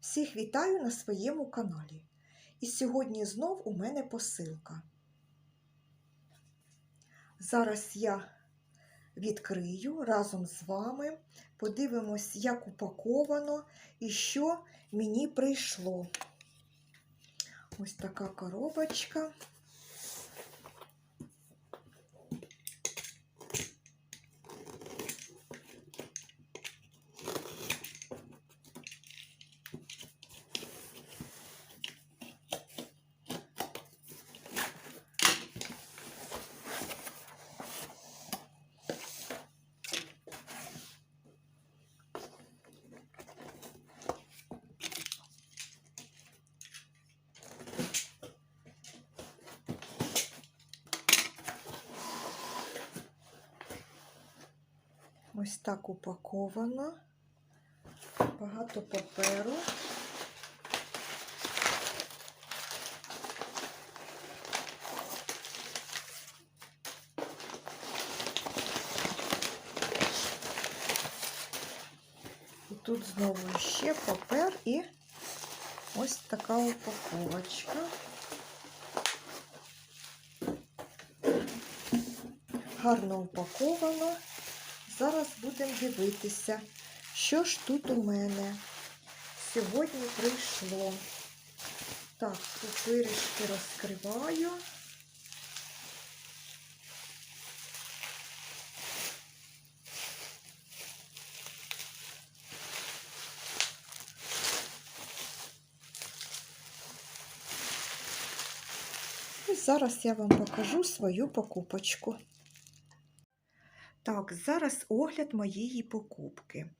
Всіх вітаю на своєму каналі. І сьогодні знов у мене посилка. Зараз я відкрию разом з вами, подивимось, як упаковано і що мені прийшло. Ось така коробочка. Ось так упаковано. Багато паперу. І тут знову ще папер і ось така упаковочка. Гарно упаковано. Зараз будемо дивитися, що ж тут у мене сьогодні прийшло. Так, тут розкриваю. І зараз я вам покажу свою покупочку. Так, зараз огляд моєї покупки.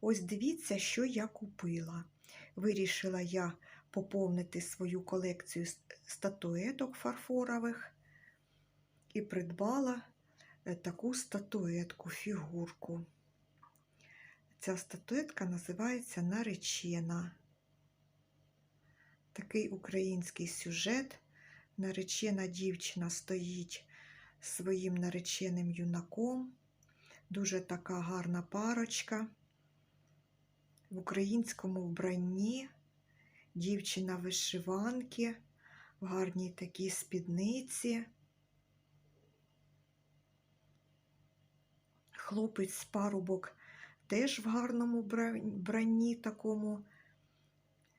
Ось дивіться, що я купила. Вирішила я поповнити свою колекцію статуеток фарфорових і придбала е, таку статуетку, фігурку. Ця статуетка називається Наречена. Такий український сюжет. Наречена дівчина стоїть своїм нареченим юнаком. Дуже така гарна парочка. В українському вбранні дівчина вишиванки, в гарній такій спідниці. Хлопець парубок теж в гарному вбранні такому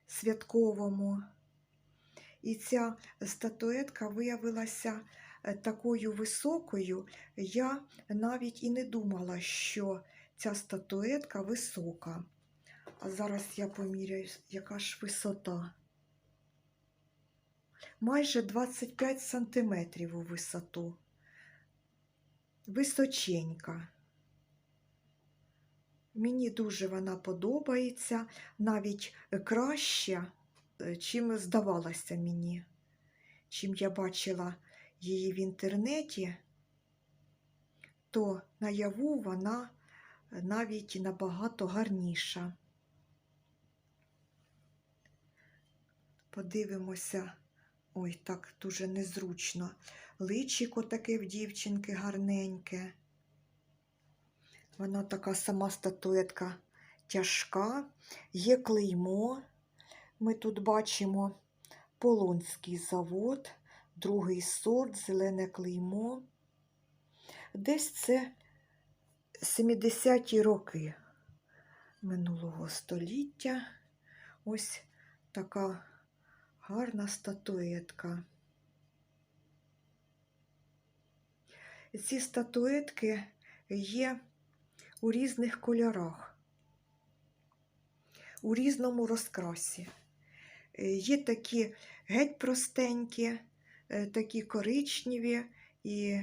святковому. І ця статуетка виявилася такою високою, я навіть і не думала, що ця статуетка висока. А зараз я поміряю, яка ж висота. Майже 25 сантиметрів у висоту. Височенька. Мені дуже вона подобається, навіть краще, чим здавалося мені, чим я бачила її в інтернеті, то наяву вона навіть набагато гарніша. Подивимося, ой, так дуже незручно. Личико таке в дівчинки гарненьке. Вона така сама статуетка тяжка, є клеймо. Ми тут бачимо Полонський завод, другий сорт, зелене клеймо. Десь це 70-ті роки минулого століття. Ось така гарна статуетка. Ці статуетки є у різних кольорах, у різному розкрасі. Є такі геть простенькі, такі коричневі і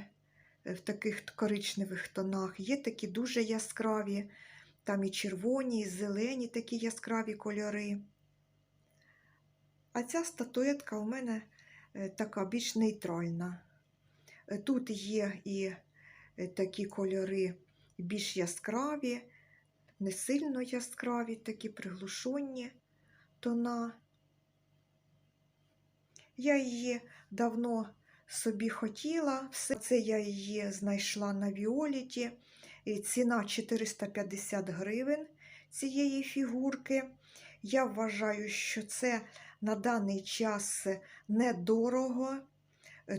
в таких коричневих тонах. Є такі дуже яскраві, там і червоні, і зелені такі яскраві кольори. А ця статуетка у мене така більш нейтральна. Тут є і такі кольори більш яскраві, не сильно яскраві, такі приглушені тона. Я її давно собі хотіла, все це я її знайшла на Віоліті. І ціна 450 гривень цієї фігурки. Я вважаю, що це на даний час недорого,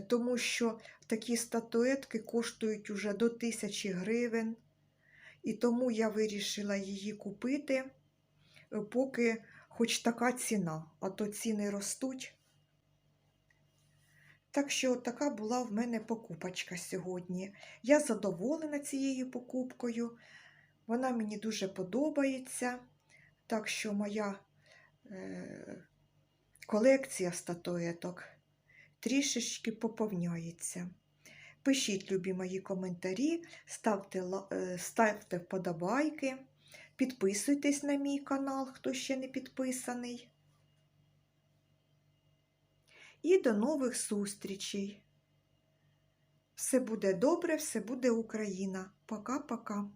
тому що такі статуетки коштують уже до тисячі гривень. І тому я вирішила її купити, поки хоч така ціна, а то ціни ростуть. Так що така була в мене покупочка сьогодні. Я задоволена цією покупкою. Вона мені дуже подобається. Так що моя е, колекція статуеток трішечки поповняється. Пишіть любі мої коментарі, ставте, е, ставте вподобайки, підписуйтесь на мій канал, хто ще не підписаний. І до нових зустрічей. Все буде добре, все буде Україна. Пока-пока.